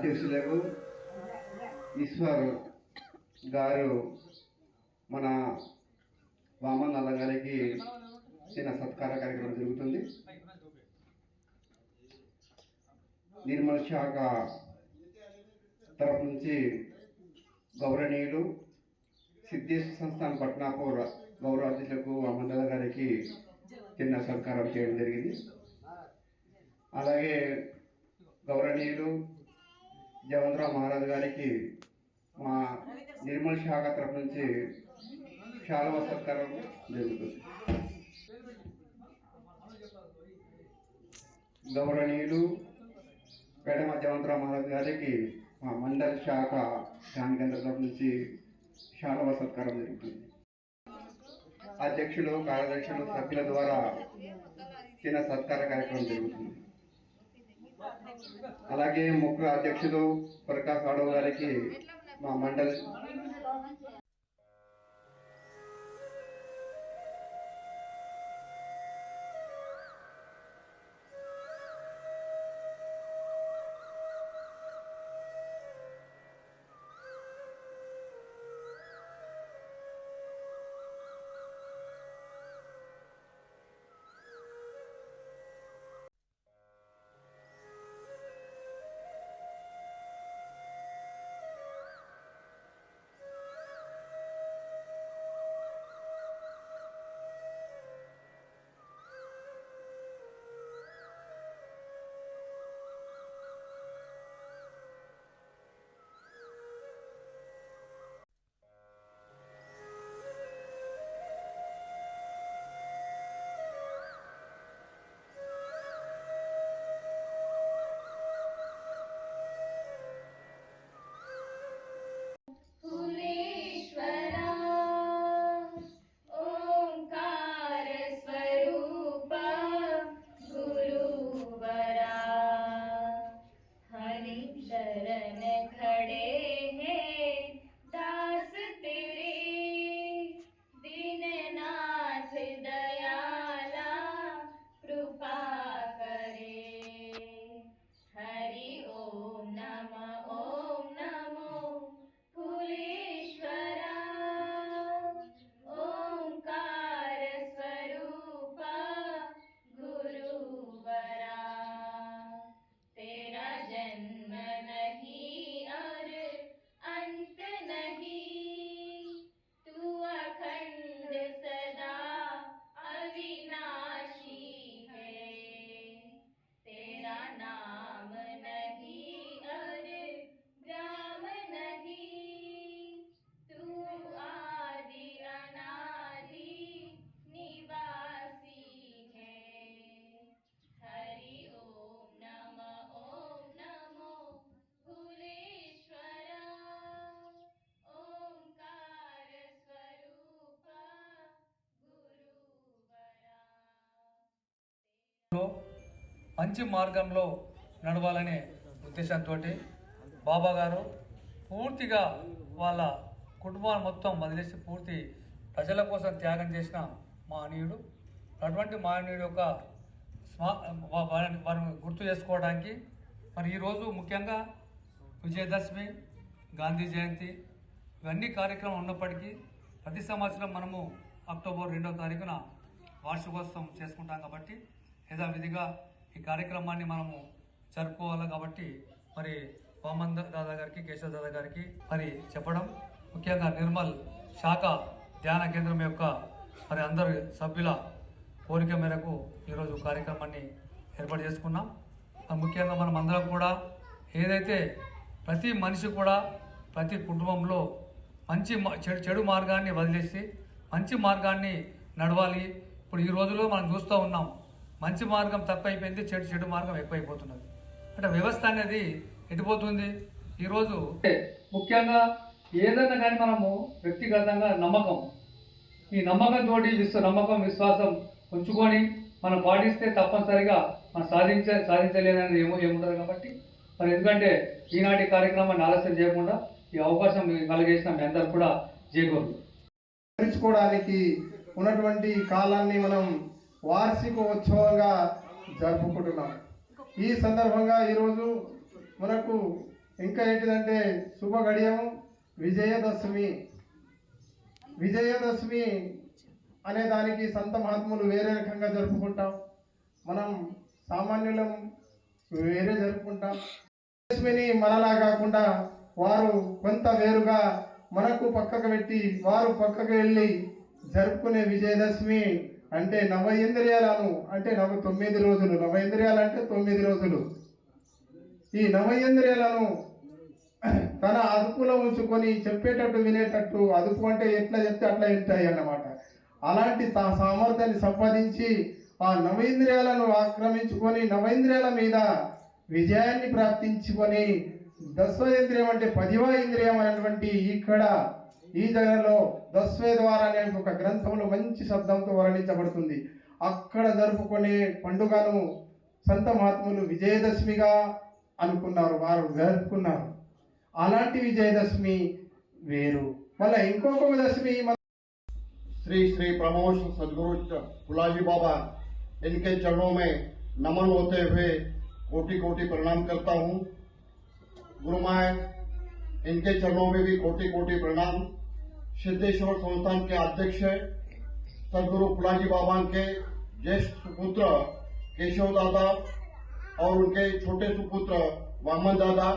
అధ్యక్షులకు ఈశ్వర్ గారు మన వామన్ గారికి చిన్న సత్కార కార్యక్రమం జరుగుతుంది. నిర్మల్ శాఖ తరఫు నుంచి గౌరవనీయులు సిద్ధేశ్వర సంస్థాన పట్నాపూర్ గౌరవ అధ్యక్షులకు అమండల గారికి చిన్న సత్కారం చేయడం జరిగింది. అలాగే గౌరవనీయులు జవంతరావు మహారాజు గారికి మా నిర్మల్ శాఖ తరఫు నుంచి చాలా సత్కారం జరుగుతుంది. గౌరవనీయులు పేడమ జవంతరావు మహారాజు గారికి మా మండల శాఖ ధ్యాన కేంద్ర తరఫు నుంచి శాలవ సత్కారం జరుగుతుంది. అధ్యక్షులు కార్యదర్శులు సభ్యుల ద్వారా చిన్న సత్కార కార్యక్రమం జరుగుతుంది. అలాగే ముఖ్య అధ్యక్షులు ప్రకాష్ ఆడవ్ గారికి మా మండలి మార్గంలో మంచి మార్గంలో నడవాలనే ఉద్దేశంతో బాబా గారు పూర్తిగా వాళ్ళ కుటుంబాన్ని మొత్తం వదిలేసి పూర్తి ప్రజల కోసం త్యాగం చేసిన మహనీయుడు. అటువంటి మహనీయుడు యొక్క స్మా వారిని వారిని గుర్తు చేసుకోవడానికి మరి ఈరోజు ముఖ్యంగా విజయదశమి గాంధీ జయంతి ఇవన్నీ కార్యక్రమం ఉన్నప్పటికీ ప్రతి సంవత్సరం మనము అక్టోబర్ రెండవ తారీఖున వార్షికోత్సవం చేసుకుంటాం కాబట్టి యథావిధిగా ఈ కార్యక్రమాన్ని మనము జరుపుకోవాలి కాబట్టి మరి వామన్ దాదా గారికి కేశవ దాదా గారికి మరి చెప్పడం ముఖ్యంగా నిర్మల్ శాఖ ధ్యాన కేంద్రం యొక్క మరి అందరు సభ్యుల కోరిక మేరకు ఈరోజు కార్యక్రమాన్ని ఏర్పాటు చేసుకున్నాం. ముఖ్యంగా మనం అందరం కూడా ఏదైతే ప్రతి మనిషి కూడా ప్రతి కుటుంబంలో మంచి చెడు చెడు మార్గాన్ని వదిలేసి మంచి మార్గాన్ని నడవాలి. ఇప్పుడు ఈ రోజుల్లో మనం చూస్తూ ఉన్నాం మంచి మార్గం తక్కువైపోయింది చెడు చెడు మార్గం ఎక్కువైపోతున్నది. అంటే వ్యవస్థ అనేది ఎటుపోతుంది? ఈరోజు ముఖ్యంగా ఏదైనా కానీ మనము వ్యక్తిగతంగా నమ్మకం. ఈ నమ్మకంతో విశ్వ నమ్మకం విశ్వాసం ఉంచుకొని మనం పాటిస్తే తప్పనిసరిగా మనం సాధించ సాధించలేదనేది ఏమో ఏముండదు కాబట్టి. మరి ఎందుకంటే ఈనాటి కార్యక్రమాన్ని ఆలస్యం చేయకుండా ఈ అవకాశం కలిగేసిన మీ అందరు కూడా చేకూరు స్మరించుకోవడానికి ఉన్నటువంటి కాలాన్ని మనం వార్షికోత్సవంగా జరుపుకుంటున్నాం. ఈ సందర్భంగా ఈరోజు మనకు ఇంకా ఏంటిదంటే శుభ గడియం విజయదశమి. విజయదశమి అనే దానికి సంత మహాత్ములు వేరే రకంగా జరుపుకుంటాం. మనం సామాన్యులం వేరే జరుపుకుంటాం. విజయదశమిని మనలా కాకుండా వారు కొంత వేరుగా మనకు పక్కకు పెట్టి వారు పక్కకు వెళ్ళి జరుపుకునే విజయదశమి అంటే నవ ఇంద్రియాలను అంటే నవ తొమ్మిది రోజులు. నవ ఇంద్రియాలు అంటే తొమ్మిది రోజులు. ఈ నవ ఇంద్రియాలను తన అదుపులో ఉంచుకొని చెప్పేటట్టు వినేటట్టు అదుపు అంటే ఎట్లా చెప్తే అట్లా వింటాయి అన్నమాట. అలాంటి తా సామర్థ్యాన్ని సంపాదించి ఆ నవేంద్రియాలను ఆక్రమించుకొని నవేంద్రియాల మీద విజయాన్ని ప్రాప్తించుకొని దశేంద్రియం అంటే పదివ ఇంద్రియం అనేటువంటి ఇక్కడ ఈ జగన్లో దస్వే ద్వారా అనే ఒక గ్రంథంలో మంచి శబ్దంతో వర్ణించబడుతుంది అక్కడ జరుపుకునే పండుగను సంత మహాత్ములు విజయదశమిగా అనుకున్నారు వారు జరుపుకున్నారు అలాంటి విజయదశమి వేరు మళ్ళీ ఇంకొక దశమి మన श्री श्री प्रमोद सदगुरु च- फुलाजी बाबा इनके चरणों में नमन होते हुए कोटि कोटि प्रणाम करता हूँ गुरु माए इनके चरणों में भी कोटि कोटि प्रणाम सिद्धेश्वर संस्थान के अध्यक्ष सदगुरु फुलाजी बाबा के ज्येष्ठ सुपुत्र केशव दादा और उनके छोटे सुपुत्र वामन दादा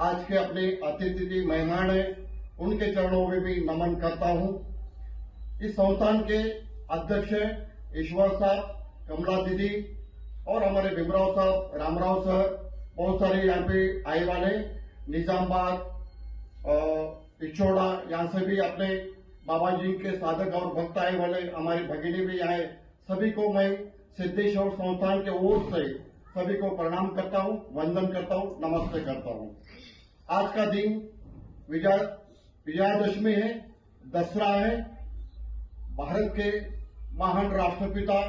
आज के अपने अतिथि मेहमान हैं। उनके चरणों में भी नमन करता हूँ। इस संस्थान के अध्यक्ष ईश्वर साहब, कमला दीदी और हमारे भीमराव साहब, रामराव सर, बहुत सारे यहाँ पे आए वाले निजामबाद इचोड़ा यहाँ से भी अपने बाबा जी के साधक और भक्त आए वाले, हमारे भगिनी भी आए। सभी को मैं सिद्धेश्वर संस्थान के ओर से सभी को प्रणाम करता हूँ, वंदन करता हूँ, नमस्ते करता हूँ। आज का दिन विजयादशमी है, दसरा है। भारत के महान राष्ट्रपिता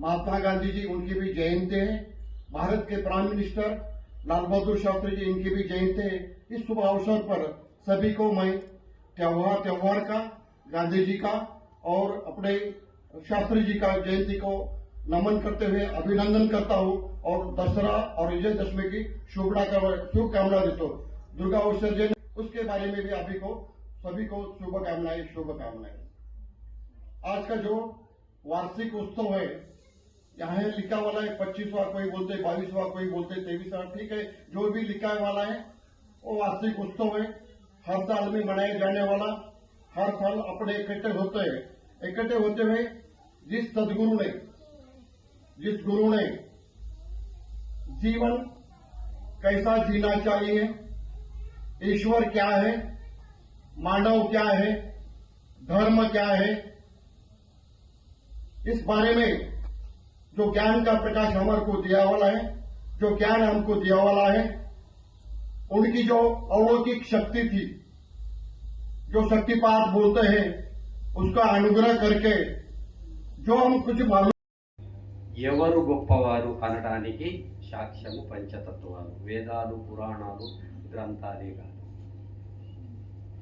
महात्मा गांधी जी, उनकी भी जयंती है। भारत के प्राइम मिनिस्टर लाल बहादुर शास्त्री जी, इनकी भी जयंती है। इस शुभ अवसर पर सभी को मैं त्यौहार त्यौहार का, गांधी जी का और अपने शास्त्री जी का जयंती को नमन करते हुए अभिनंदन करता हूँ और दसरा और विजयदशमी की शुभकामना शुभकामना देता हूँ। दुर्गा विसर्जन उसके बारे में भी अभी को, सभी को शुभकामनाएँ शुभकामनाएँ। आज का जो वार्षिक उत्सव है, यहाँ लिखा वाला है, पच्चीसवा कोई बोलते, बाईसवा कोई बोलते, तेईसवा, ठीक है, जो भी लिखा वाला है, वो वार्षिक उत्सव है। हर साल में मनाया जाने वाला हर साल अपने इकट्ठे होते हैं। इकट्ठे होते हुए जिस सदगुरु ने, जिस गुरु ने जीवन कैसा जीना चाहिए, ईश्वर क्या है, मानव क्या है, धर्म क्या है, इस बारे में जो ज्ञान का प्रकाश हमारे को दिया वाला है, जो ज्ञान हमको दिया वाला है उनकी जो अलौकिक शक्ति थी जो शक्तिपात बोलते हैं उसका अनुग्रह करके जो हम कुछ मालूम ఎవరు గొప్పవారు అనడానికి సాక్ష్యము పంచతత్వాలు వేదాలు పురాణాలు గ్రంథాలే కాదు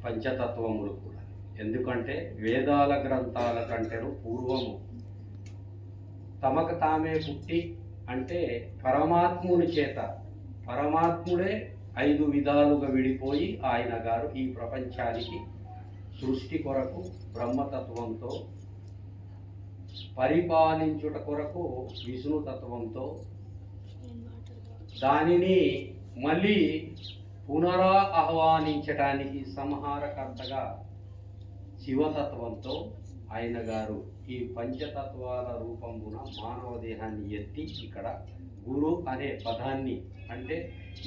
పంచతత్వములు కూడా ఎందుకంటే వేదాల గ్రంథాల కంటేను పూర్వము తమకు తామే పుట్టి అంటే పరమాత్ముని చేత పరమాత్ముడే ఐదు విధాలుగా విడిపోయి ఆయన గారు ఈ ప్రపంచానికి సృష్టి కొరకు బ్రహ్మతత్వంతో పరిపాలించుట కొరకు విష్ణు తత్వంతో దానిని మళ్ళీ పునరా ఆహ్వానించటానికి సంహారకర్తగా శివతత్వంతో ఆయన గారు ఈ పంచతత్వాల రూపమున మానవ దేహాన్ని ఎత్తి ఇక్కడ గురు అనే పదాన్ని అంటే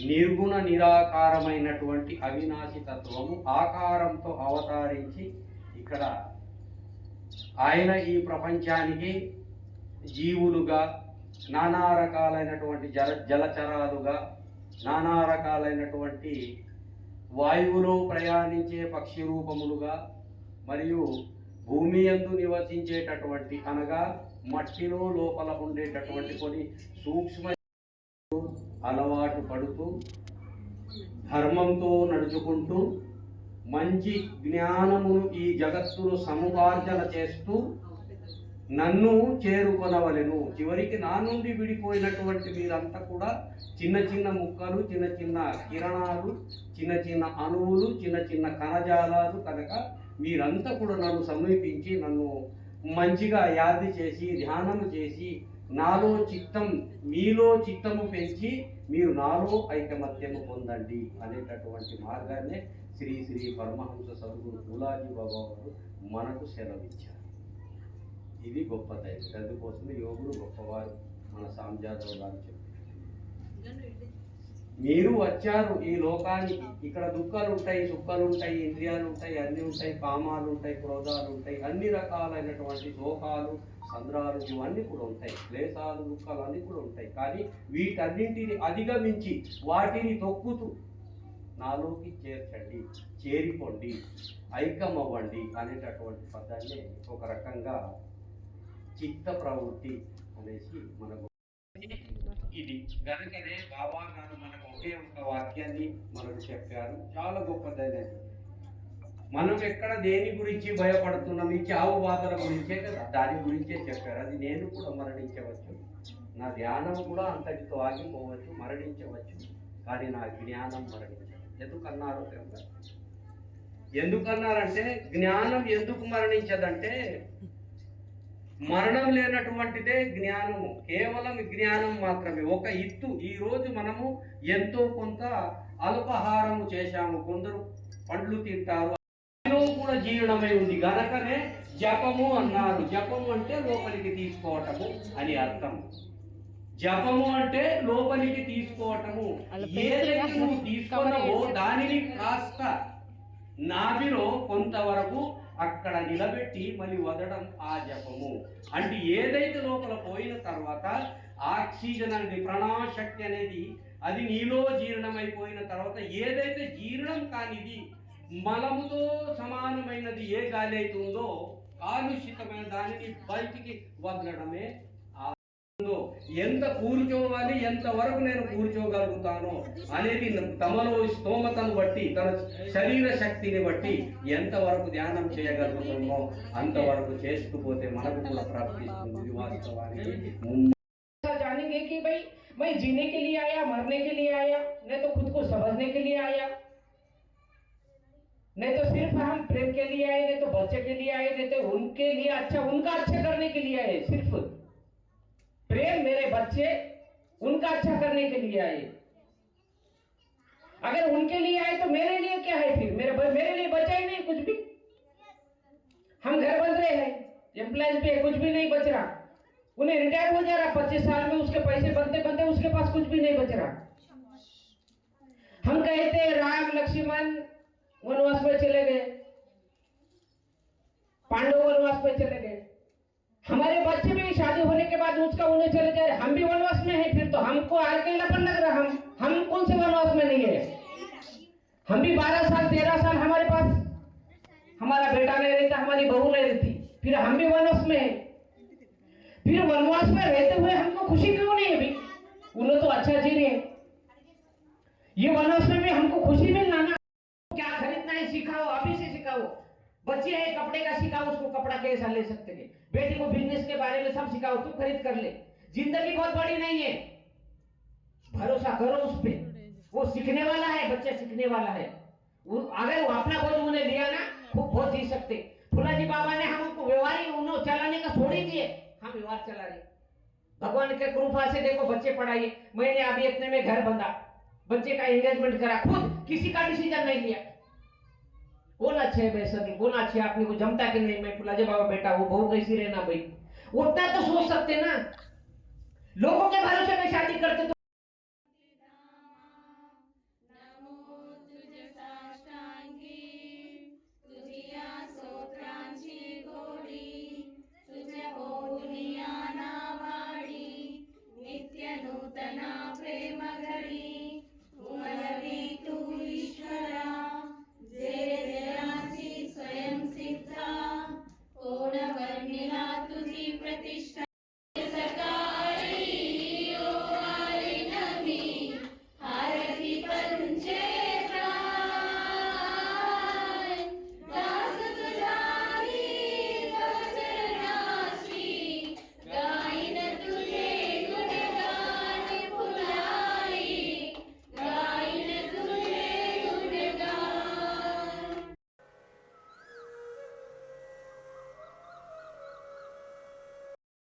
నిర్గుణ నిరాకారమైనటువంటి అవినాశి తత్వము ఆకారంతో అవతరించి ఇక్కడ ఆయన ఈ ప్రపంచానికి జీవులుగా నానా రకాలైనటువంటి జల జలచరాలుగా నానా రకాలైనటువంటి వాయువులో ప్రయాణించే పక్షి రూపములుగా మరియు భూమి యందు నివసించేటటువంటి అనగా మట్టిలో లోపల ఉండేటటువంటి కొన్ని సూక్ష్మ అలవాటు పడుతూ ధర్మంతో నడుచుకుంటూ మంచి జ్ఞానమును ఈ జగత్తును సముపార్జన చేస్తూ నన్ను చేరుకొనవలెను. చివరికి నా నుండి విడిపోయినటువంటి మీరంతా కూడా చిన్న చిన్న ముక్కలు చిన్న చిన్న కిరణాలు చిన్న చిన్న అణువులు చిన్న చిన్న కణజాలాలు కనుక మీరంతా కూడా నన్ను సమీపించి నన్ను మంచిగా యాది చేసి ధ్యానం చేసి నాలో చిత్తం మీలో చిత్తము పెంచి మీరు నాలో ఐకమత్యము పొందండి అనేటటువంటి మార్గాన్నే శ్రీ శ్రీ పరమహంస సద్గురు పూలాజీ బాబా వారు మనకు సెలవిచ్చారు. ఇది గొప్ప దైవం. అందుకోసమే యోగులు గొప్పవారు మన సాంజాదవు గారు చెప్పారు మీరు వచ్చారు ఈ లోకానికి. ఇక్కడ దుఃఖాలు ఉంటాయి సుఖాలు ఉంటాయి ఇంద్రియాలు ఉంటాయి అన్నీ ఉంటాయి కామాలు ఉంటాయి క్రోధాలు ఉంటాయి అన్ని రకాలైనటువంటి శోకాలు సంద్రాలు ఇవన్నీ కూడా ఉంటాయి. క్లేశాలు దుఃఖాలు అన్నీ కూడా ఉంటాయి. కానీ వీటన్నింటిని అధిగమించి వాటిని తొక్కుతూ నాలోకి చేర్చండి చేరిపోండి ఐక్యమవ్వండి అనేటటువంటి పదాన్ని ఒక రకంగా చిత్త ప్రవృత్తి అనేసి మనకు ఇది. కనుకనే బాబా గారు మనకు ఒకే ఒక వాక్యాన్ని మనకు చెప్పారు. చాలా గొప్పదైనది. మనం ఎక్కడ దేని గురించి భయపడుతున్నాం? ఈ చావు బాధల గురించే కదా? దాని గురించే చెప్పారు. అది నేను కూడా మరణించవచ్చు. నా ధ్యానం కూడా అంతటితో ఆగిపోవచ్చు మరణించవచ్చు. కానీ నా జ్ఞానం మరణించదు. ఎందుకన్నారు తెలుసా ఎందుకన్నారంటే జ్ఞానం ఎందుకు మరణించదంటే మరణం లేనటువంటిదే జ్ఞానము. కేవలం జ్ఞానం మాత్రమే. ఒక ఇత్తు. ఈ రోజు మనము ఎంతో కొంత అల్పాహారము చేశాము. కొందరు పండ్లు తింటారు. కూడా జీర్ణమై ఉంది. గనకనే జపము అన్నారు. జపము అంటే లోపలికి తీసుకోవటము అని అర్థం. జపము అంటే లోపలికి తీసుకోవటము. ఏదైతే నువ్వు తీసుకున్నావో దానిని కాస్త నాభిలో కొంతవరకు అక్కడ నిలబెట్టి మళ్ళీ వదలడం ఆ జపము. అంటే ఏదైతే లోపల పోయిన తర్వాత ఆక్సిజన్ అనేది ప్రాణశక్తి అనేది అది నీలో జీర్ణమైపోయిన తర్వాత ఏదైతే జీర్ణం కానిది మలముతో సమానమైనది ఏ గాలి అవుతుందో కాలుష్యతమైన దానిని బయటికి వదలడమే ఎంత కూర్చోవాలి ఎంత వరకు నేను కూర్చోగలుగుతాను అనేది తమలో స్తోమతను బట్టి తన శరీర శక్తిని బట్టి ఎంత వరకు ధ్యానం చేయగలుగుతామో అంతవరకు చేస్తూ పోతే మనకు కూడా ప్రాప్తిస్తుంది ఇది వాస్తవానికి ऐसा जानेंगे कि भाई मैं जीने के लिए आया मरने के लिए आया नहीं तो खुद को समझने के लिए आया नहीं तो सिर्फ हम प्रेम के लिए आए नहीं तो बच्चे के लिए आए नहीं तो उनके लिए अच्छा उनका अच्छा करने के लिए आए सिर्फ प्रेम मेरे बच्चे उनका अच्छा करने के लिए आए। अगर उनके लिए आए तो मेरे लिए क्या है फिर? मेरे मेरे लिए बचा ही नहीं कुछ भी। हम घर बन रहे हैं एम्प्लॉयज़ भी है, कुछ भी नहीं बच रहा। उन्हें रिटायर हो जा रहा पच्चीस साल में, उसके पैसे बनते बनते उसके पास कुछ भी नहीं बच रहा। हम कहते हैं राम लक्ष्मण वनवास में चले गए। पांडव वनवास में चले गए। हमारे बच्चे भी शादी होने के बाद उसका उन्हें चले रहे हम भी वनवास में है फिर तो हमको अकेलापन लग रहा हम हम कौन से वनवास में नहीं है? हम भी बारह साल, तेरह साल हमारे पास, हमारा बेटा नहीं रहता हमारी बहू नहीं रहती फिर हम भी वनवास में है। फिर वनवास में रहते हुए हमको खुशी क्यों नहीं है भाई उन्हें तो अच्छा जी रहे ये वनवास में भी हमको खुशी मिलना ना। क्या खरीदना है, सिखाओ, अभी से सिखाओ। बच्चे हैं, कपड़े का सिखाओ, उसको कपड़ा कैसा ले सकते हैं? बेटी को बिज़नेस के बारे में सब सिखाओ, तू खरीद कर ले। ज़िंदगी बहुत बड़ी नहीं है। भरोसा करो उस पे। वो सीखने वाला है, बच्चा सीखने वाला है। अगर वो अपना बोझ उन्हें लिया ना खूब बहुत जी सकते। फुलाजी बाबा ने हमको व्यवहार उन्होंने चलाने का ही दिए हम व्यवहार चला रहे। भगवान के कृपा से देखो बच्चे पढ़ाइए। मैंने अभी इतने में घर बंधा। बच्चे का एंगेजमेंट करा। खुद किसी का डिसीज़न नहीं लिया। बोला अच्छे वैसा नहीं बोला अच्छे आपने को जमता कि नहीं? मैं फुलाजे बाबा बेटा वो बहू कैसी रहना भाई? उतना तो सोच सकते ना। लोगों के भरोसे